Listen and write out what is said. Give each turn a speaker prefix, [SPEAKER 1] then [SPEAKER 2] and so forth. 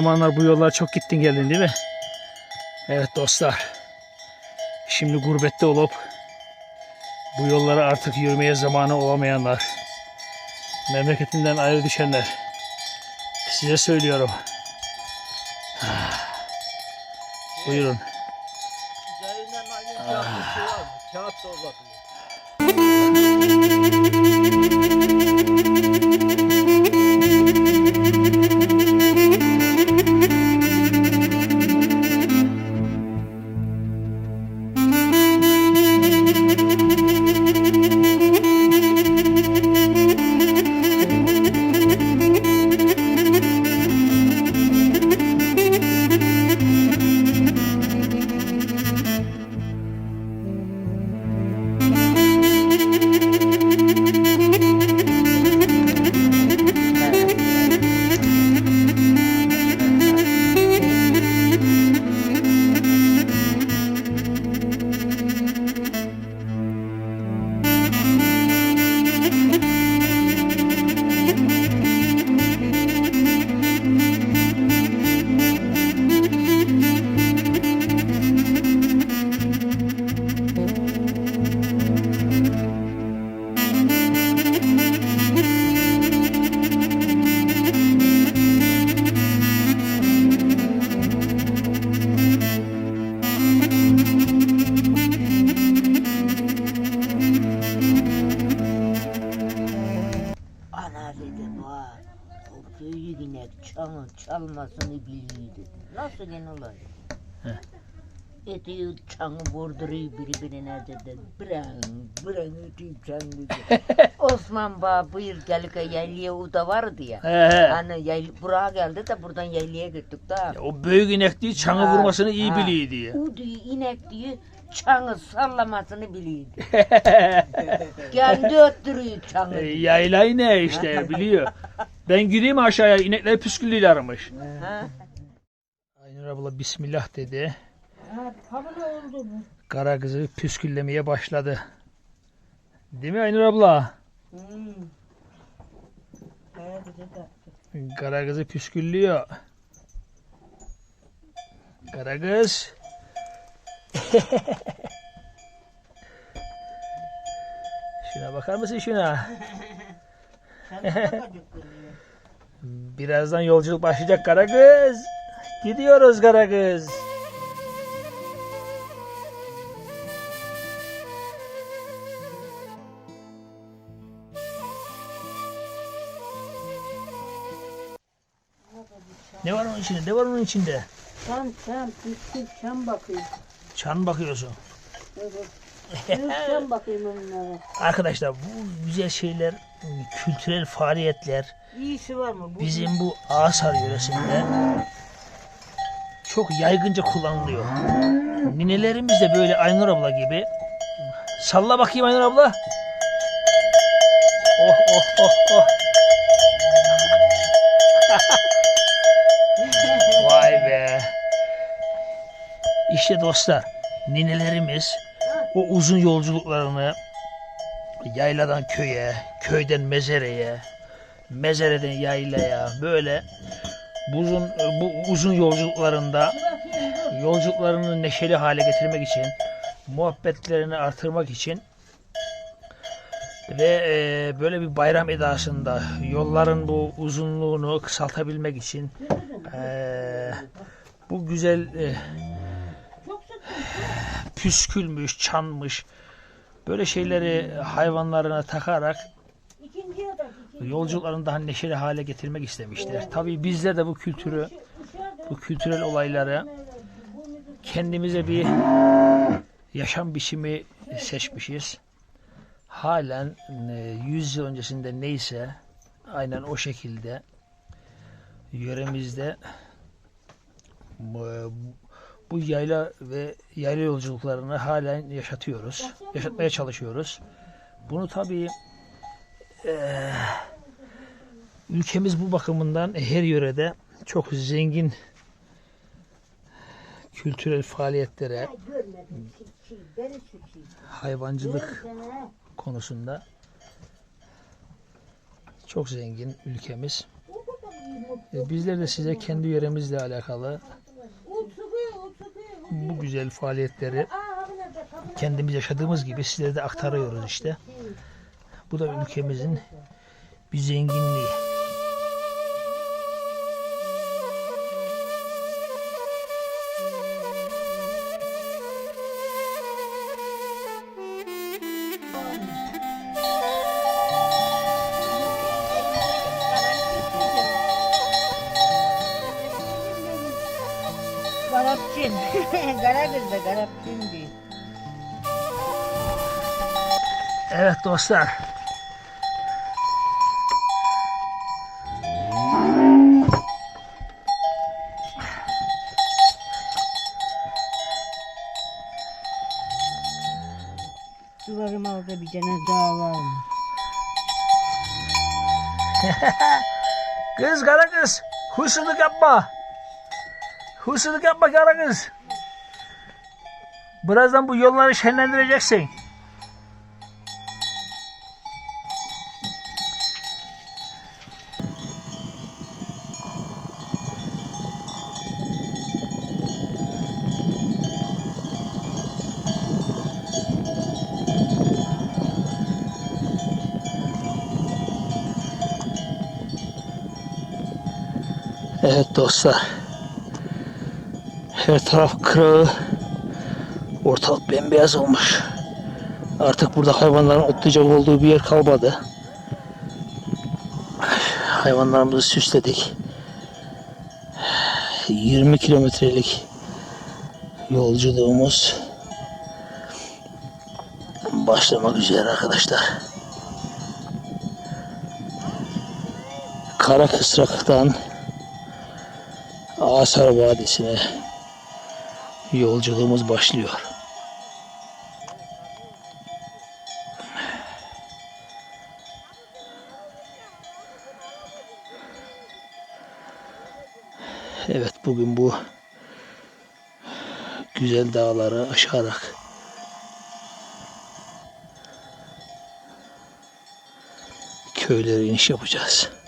[SPEAKER 1] Zamanlar bu yollara çok gittin geldin değil mi? Evet dostlar. Şimdi gurbette olup bu yollara artık yürümeye zamanı olamayanlar, memleketinden ayrı düşenler, size söylüyorum. Buyurun.
[SPEAKER 2] Çalmasını biliyor dedi. Nasıl gene olay? Ediyor çanı vurduruyor birbirine dedi. Bren, bren ötüyor çanı dedi. Osman Baba buyur gel ki yaylaya o da vardı ya.
[SPEAKER 1] He he.
[SPEAKER 2] Hani yayl buraya geldi de buradan yaylaya gittik da.
[SPEAKER 1] O büyük inek değil, çanı
[SPEAKER 2] Ha,
[SPEAKER 1] vurmasını iyi
[SPEAKER 2] ha.
[SPEAKER 1] biliyor diye.
[SPEAKER 2] O diyor inek diyor çanı sallamasını biliyor. Kendi öttürüyor çanı.
[SPEAKER 1] E, Yaylayı ne işte biliyor. Ben gireyim aşağıya inekler püsküllülermiş.
[SPEAKER 2] Ha?
[SPEAKER 1] Aynur abla bismillah dedi.
[SPEAKER 2] Ha, kabul oldu mu?
[SPEAKER 1] Kara kızı püsküllemeye başladı. Değil mi Aynur abla?
[SPEAKER 2] Hmm.
[SPEAKER 1] Kara kızı püsküllüyor. Kara kız. şuna bakar mısın şuna? Birazdan yolculuk başlayacak kara kız. Gidiyoruz kara kız. Ne var onun içinde? Ne var onun içinde?
[SPEAKER 2] Sen sen püskül sen bakayım.
[SPEAKER 1] Çan bakıyorsun.
[SPEAKER 2] Sen bakayım onlara.
[SPEAKER 1] Arkadaşlar bu güzel şeyler, kültürel faaliyetler
[SPEAKER 2] İyisi var mı? Bu
[SPEAKER 1] bizim bu Ağasar yöresinde çok yaygınca kullanılıyor. Ninelerimiz de böyle Aynur abla gibi. Salla bakayım Aynur abla. İşte dostlar, ninelerimiz o uzun yolculuklarını yayladan köye, köyden mezareye, mezareden yaylaya böyle bu uzun, bu uzun yolculuklarında yolculuklarını neşeli hale getirmek için, muhabbetlerini artırmak için ve e, böyle bir bayram edasında yolların bu uzunluğunu kısaltabilmek için e, bu güzel e, püskülmüş, çanmış böyle şeyleri hayvanlarına takarak yolculuklarını daha neşeli hale getirmek istemişler. Tabii bizler de bu kültürü, bu kültürel olayları kendimize bir yaşam biçimi seçmişiz. Halen e, 100 yıl öncesinde neyse aynen o şekilde yöremizde bu, bu yayla ve yayla yolculuklarını halen yaşatıyoruz. Yaşatmaya çalışıyoruz. Bunu tabii eee, ülkemiz bu bakımından her yörede çok zengin kültürel faaliyetlere, hayvancılık konusunda çok zengin ülkemiz. E, Bizler de size kendi yöremizle alakalı bu güzel faaliyetleri kendimiz yaşadığımız gibi sizlere de aktarıyoruz işte. Bu da ülkemizin bir zenginliği.
[SPEAKER 2] Garapçın. Karagöz de Garapçın diyor.
[SPEAKER 1] Evet dostlar.
[SPEAKER 2] Duvarım orada bir tane dağ var.
[SPEAKER 1] Kız kara kız. Huysuzluk yapma. Huysuzluk yapma kara kız. Birazdan bu yolları şenlendireceksin. Evet dostlar. Her taraf kırağı. Ortalık bembeyaz olmuş. Artık burada hayvanların otlayacak olduğu bir yer kalmadı. Hayvanlarımızı süsledik. 20 kilometrelik yolculuğumuz başlamak üzere arkadaşlar. Kara Kısrak'tan Asar Vadisi'ne yolculuğumuz başlıyor. Evet bugün bu güzel dağları aşarak köylere iniş yapacağız.